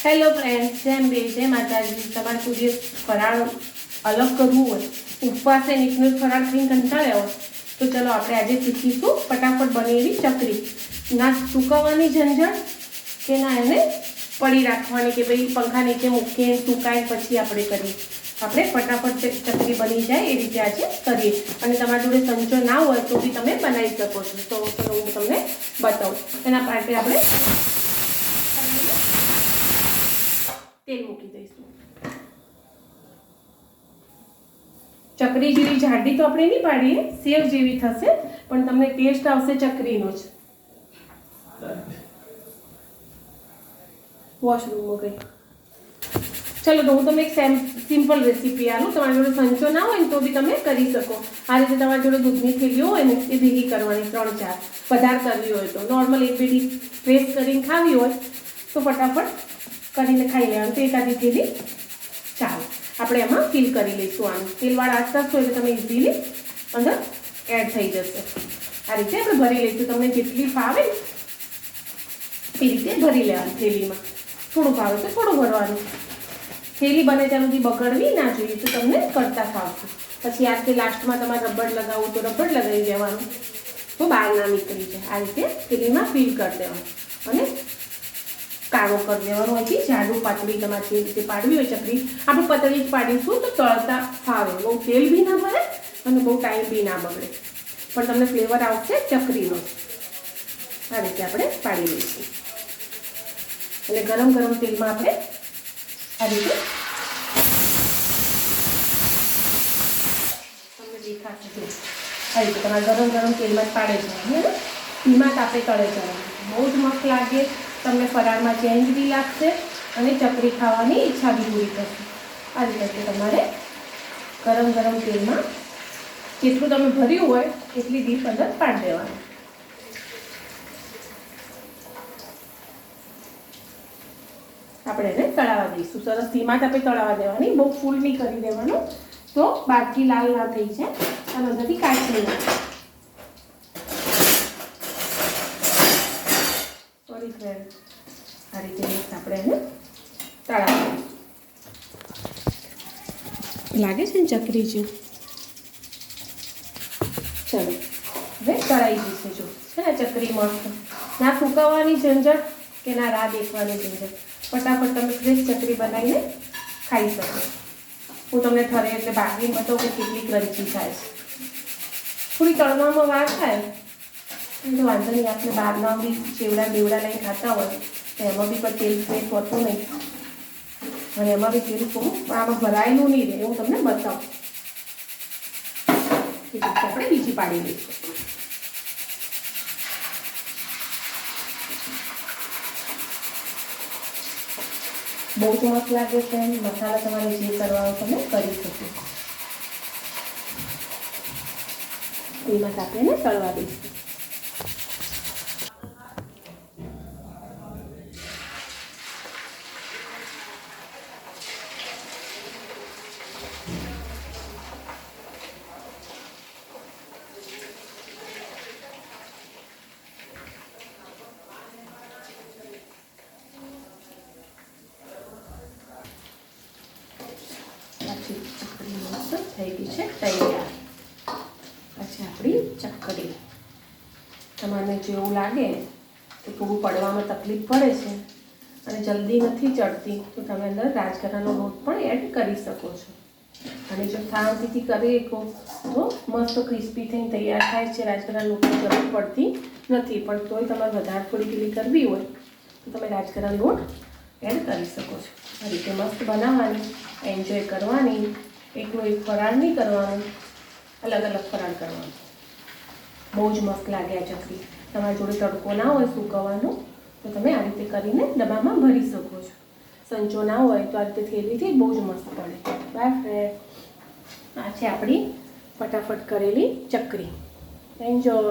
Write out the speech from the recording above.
Hello friends જેમ બે જય માતાજી તમારે કોઈ દિવસ ફરાળ અલગ કરવું હોય, ઉપવાસે નીકળ્યો ફરાળ થઈને કંટાળ્યા હોય, તો ચલો આપણે આજે શીખીશું ફટાફટ બને એવી ચકરી. ના સુકવવાની ઝંઝટ કે ના એને પડી રાખવાની કે ભાઈ પંખા નીચે મૂકીએ સુકાય પછી આપણે કરીએ. આપણે ફટાફટ ચકરી બની જાય એ રીતે આજે કરીએ. અને તમારા જોડે સંચો ના હોય તો બી તમે બનાવી શકો છો. તો હું તમને બતાવું. એના માટે આપણે તેલ મૂકી દઈશું. ચકરી જેવી જાડી તો આપણે નહીં પાડીએ, સેવ જેવી થશે, પણ તમને ટેસ્ટ આવશે ચકરીનો જ. વોશરૂમમાં ગઈ. ચલો, તો હું તમને એક સેમ સિમ્પલ રેસીપી આલું. તમારી જોડે સંચો ના હોય ને તો બી તમે કરી શકો. આ રીતે તમારી જોડે દૂધની થેલીઓ હોય ને, એ ભેગી કરવાની ત્રણ ચાર. પધાર કરવી હોય તો. નોર્મલ એક બે ડીશ પ્રેસ કરીને ખાવી હોય, તો ફટાફટ કરીને ખાઈ લેવાનું તો એકાદી થેલી ચાલો, આપણે એમાં ફિલ કરી લઈશું આનું તેલવાળા આસપાસ હોય એટલે તમે ઇઝીલી અંદર એડ થઈ જશે. આ રીતે આપણે ભરી લઈશું. તમને જેટલી ફાવે એ રીતે ભરી લેવાનું થેલીમાં. થોડું ફાવે તો થોડું ભરવાનું. થેલી બને ત્યાં સુધી બગડવી ના જોઈએ, તો તમને કરતા ફાવશે. પછી આજથી લાસ્ટમાં તમારે રબડ લગાવવું તો રબડ લગાવી દેવાનું. તો બહાર ના નીકળી જાય. આ રીતે થેલીમાં ફિલ કરી દેવાનું. અને કાળો કરી દેવાનો અહીંથી જાડું પાતળી તમારે જે રીતે પાડવી હોય ચકરી, આપણે પતળી જ પાડીશું તો તળતા ફાવે. બહુ તેલ બી ના ભરે અને બહુ ટાઈમ બી ના બગડે. પણ તમને ફ્લેવર આવશે ચકરીનો. આ રીતે આપણે પાડી લઈશું. એટલે ગરમ ગરમ તેલમાં આપણે આ રીતે તમને આ રીતે તમારે ગરમ ગરમ તેલમાં જ પાડે છે. હે ને? ધીમા તાપે તળે જવાનું બહુ જ મસ્ત લાગે. તમને ફરાળમાં ચેન્જ બી લાગશે અને ચકરી ખાવાની ઈચ્છા બી પૂરી થશે. આ રીતે તમારે ગરમ ગરમ તેલમાં જેટલું તમે ભર્યું હોય એટલી ડીપ અંદર પાડી દેવાનું. આપણે એને તળાવવા દઈશું. સરસ ધીમા તાપે તળાવવા દેવાની. બહુ ફૂલ નહીં કરી દેવાનું. તો બાકી લાલ ના થઈ જાય. અને અંદરથી કાચી ના ફ્રેન્ડ આ રીતે આપણે એને તળાવવા લાગે છે ને ચકરી જેવું? ચલો હવે તળાઈ જશે જો. છે ને ચકરી મસ્ત? ના ફૂંકાવાની ઝંઝટ કે ના રાહ દેખવાની ઝંઝટ? ફટાફટ તમે ફ્રેશ ચકરી બનાવીને ખાઈ શકો. હું તમને ઠરે એટલે બાકી બતાવું કે કેટલી ક્રંચી થાય છે. થોડી તળવામાં વાર થાય. એટલે વાંધો નહીં આપણે બહારના બી ચેવડા બેવડા લઈને ખાતા હોય, તો એમાં બી પણ તેલ ફ્રેશ હોતું નહીં. અને એમાં બી તેલ થોડું આમાં ભરાયેલું નહીં રહે એવું તમને બતાવું. આપણે બીજી પાડી દઈશું બહુ મસ્ત લાગે છે, મસાલા તમારે જે કરવા તમે કરી શકો. એમાં આપણે તળવા દઈશું. ચકરી મસ્ત થઈ ગઈ છે, તૈયાર. પછી આપણી ચકરી તમારે જેવું લાગે કે થોડું પડવામાં તકલીફ પડે છે અને જલ્દી નથી ચડતી, તો તમે અંદર રાજગરાનો લોટ પણ એડ કરી શકો છો. અને જો શાંતિથી કરી શકો, તો મસ્ત ક્રિસ્પી થઈને તૈયાર થાય છે. રાજગરા લોટની જરૂર પડતી નથી, પણ તોય તમારે વધારે થોડી ગીલી કરવી હોય, તો તમે રાજગરા લોટ એડ કરી શકો છો. આ રીતે મસ્ત બનાવવાની એન્જોય કરવાની, એકનું એક ફરાળ નહીં કરવાનું, અલગ અલગ ફરાળ કરવાનું. બહુ જ મસ્ત લાગે આ ચકરી. તમારી જોડે તડકો ના હોય સૂકવવાનો, તો તમે આ રીતે કરીને ડબ્બામાં ભરી શકો છો. સંચો ના હોય તો આ રીતે થેલીથી બહુ જ મસ્ત પડે બાય ફ્રેન્ડ આ છે આપણી ફટાફટ કરેલી ચકરી. એન્જોય